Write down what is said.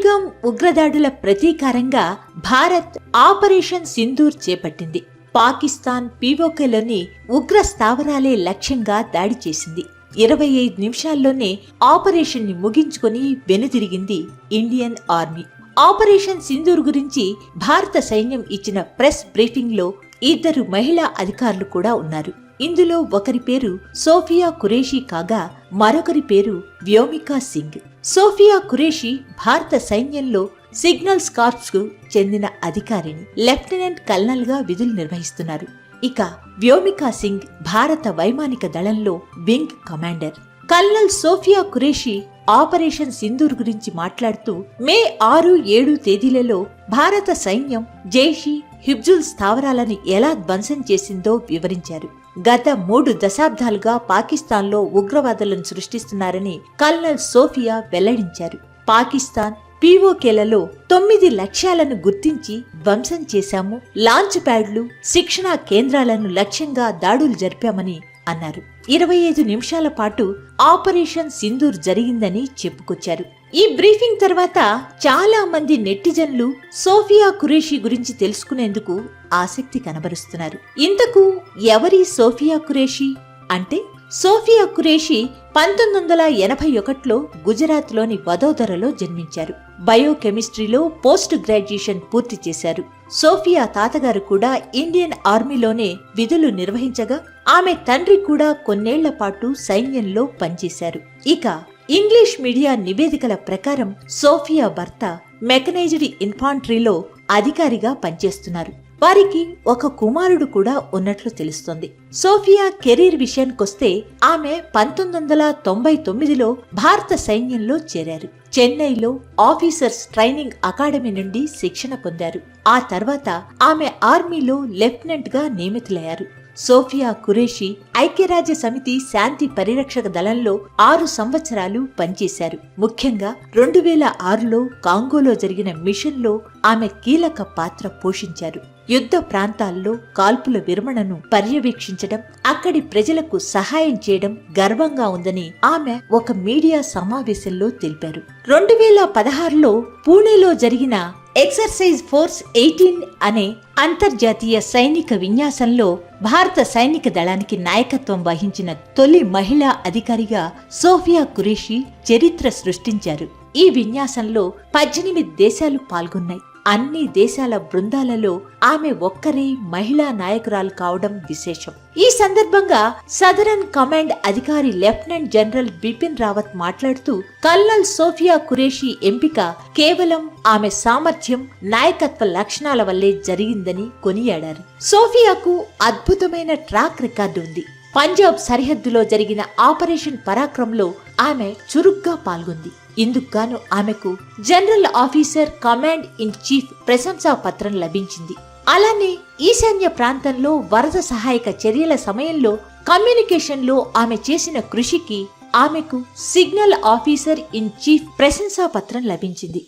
పహల్గాం ఉగ్రదాడుల ప్రతీకారంగా భారత్ ఆపరేషన్ సింధూర్ చేపట్టింది. పాకిస్తాన్ పీఓకేలోని ఉగ్ర స్థావరాలే లక్ష్యంగా దాడి చేసింది. ఇరవై ఐదు నిమిషాల్లోనే ఆపరేషన్ని ముగించుకొని వెనుదిరిగింది ఇండియన్ ఆర్మీ. ఆపరేషన్ సింధూర్ గురించి భారత సైన్యం ఇచ్చిన ప్రెస్ బ్రీఫింగ్లో ఇద్దరు మహిళా అధికారులు కూడా ఉన్నారు. ఇందులో ఒకరి పేరు సోఫియా కురేషి కాగా మరొకరి పేరు వ్యోమికా సింగ్. సోఫియా ఖురేషి భారత సైన్యంలో సిగ్నల్ కార్ప్స్కు చెందిన అధికారిని లెఫ్టినెంట్ కల్నల్గా విధులు నిర్వహిస్తున్నారు. ఇక వ్యోమికా సింగ్ భారత వైమానిక దళంలో wing commander. Colonel Sophia Qureshi operation Sindoor గురించి మాట్లాడుతూ మే ఆరు ఏడు తేదీలలో భారత సైన్యం జైషీ హిబ్జుల్ స్థావరాలను ఎలా ధ్వంసం చేసిందో వివరించారు. గత మూడు దశాబ్దాలుగా పాకిస్తాన్లో ఉగ్రవాదులను సృష్టిస్తున్నారని కల్నల్ సోఫియా వెల్లడించారు. పాకిస్తాన్ పీఓకేలలో తొమ్మిది లక్ష్యాలను గుర్తించి ధ్వంసం చేశాము. లాంచ్ ప్యాడ్లు శిక్షణా కేంద్రాలను లక్ష్యంగా దాడులు జరిపామని అన్నారు. ఇరవై ఐదు నిమిషాల పాటు ఆపరేషన్ సింధూర్ జరిగిందని చెప్పుకొచ్చారు. ఈ బ్రీఫింగ్ తర్వాత చాలా మంది నెటిజన్లు సోఫియా ఖురేషీ గురించి తెలుసుకునేందుకు ఆసక్తి కనబరుస్తున్నారు. ఇంతకు ఎవరి సోఫియా ఖురేషీ? అంటే సోఫియా ఖురేషీ పంతొమ్మిది వందల ఎనభై ఒకటిలో గుజరాత్లోని వదోదరలో జన్మించారు. బయోకెమిస్ట్రీలో పోస్ట్ గ్రాడ్యుయేషన్ పూర్తి చేశారు. సోఫియా తాతగారు కూడా ఇండియన్ ఆర్మీలోనే విధులు నిర్వహించగా ఆమె తండ్రి కూడా కొన్నేళ్ళ పాటు సైన్యంలో పనిచేశారు. ఇక ఇంగ్లీష్ మీడియా నివేదికల ప్రకారం సోఫియా భర్త మెకనైజ్డ్ ఇన్ఫాంట్రీలో అధికారిగా పనిచేస్తున్నారు. వారికి ఒక కుమారుడు కూడా ఉన్నట్లు తెలుస్తుంది. సోఫియా కెరీర్ విషయానికొస్తే ఆమె పంతొమ్మిది వందల తొంభై తొమ్మిదిలో భారత సైన్యంలో చేరారు. చెన్నైలో ఆఫీసర్స్ ట్రైనింగ్ అకాడమీ నుండి శిక్షణ పొందారు. ఆ తర్వాత ఆమె ఆర్మీలో లెఫ్టినెంట్గా నియమితులయ్యారు. సోఫియా ఖురేషి ఐక్యరాజ్య సమితి శాంతి పరిరక్షక దళంలో ఆరు సంవత్సరాలు పనిచేశారు. ముఖ్యంగా రెండు వేల ఆరులో కాంగోలో జరిగిన మిషన్లో ఆమె కీలక పాత్ర పోషించారు. యుద్ధ ప్రాంతాల్లో కాల్పుల విరమణను పర్యవేక్షించడం అక్కడి ప్రజలకు సహాయం చేయడం గర్వంగా ఉందని ఆమె ఒక మీడియా సమావేశంలో తెలిపారు. రెండు వేల పదహారులో పూణేలో జరిగిన ఎక్సర్సైజ్ ఫోర్స్ ఎయిటీన్ అనే అంతర్జాతీయ సైనిక విన్యాసంలో భారత సైనిక దళానికి నాయకత్వం వహించిన తొలి మహిళా అధికారిగా సోఫియా కురేషి చరిత్ర సృష్టించారు. ఈ విన్యాసంలో పద్దెనిమిది దేశాలు పాల్గొన్నాయి. అన్ని దేశాల బృందాలలో ఆమె ఒక్కరే మహిళా నాయకురాలు కావడం విశేషం. ఈ సందర్భంగా సదరన్ కమాండ్ అధికారి లెఫ్టినెంట్ జనరల్ బిపిన్ రావత్ మాట్లాడుతూ కల్నల్ సోఫియా కురేషి ఎంపిక కేవలం ఆమె సామర్థ్యం నాయకత్వ లక్షణాల వల్లే జరిగిందని కొనియాడారు. సోఫియాకు అద్భుతమైన ట్రాక్ రికార్డు ఉంది. పంజాబ్ సరిహద్దులో జరిగిన ఆపరేషన్ పరాక్రమంలో ఆమె చురుగ్గా పాల్గొంది. ఇందుకుగాను ఆమెకు general officer command in chief ప్రశంసా పత్రం లభించింది. అలానే ఈశాన్య ప్రాంతంలో వరద సహాయక చర్యల సమయంలో కమ్యూనికేషన్లో ఆమె చేసిన కృషికి ఆమెకు సిగ్నల్ ఆఫీసర్ ఇన్ చీఫ్ ప్రశంసా పత్రం లభించింది.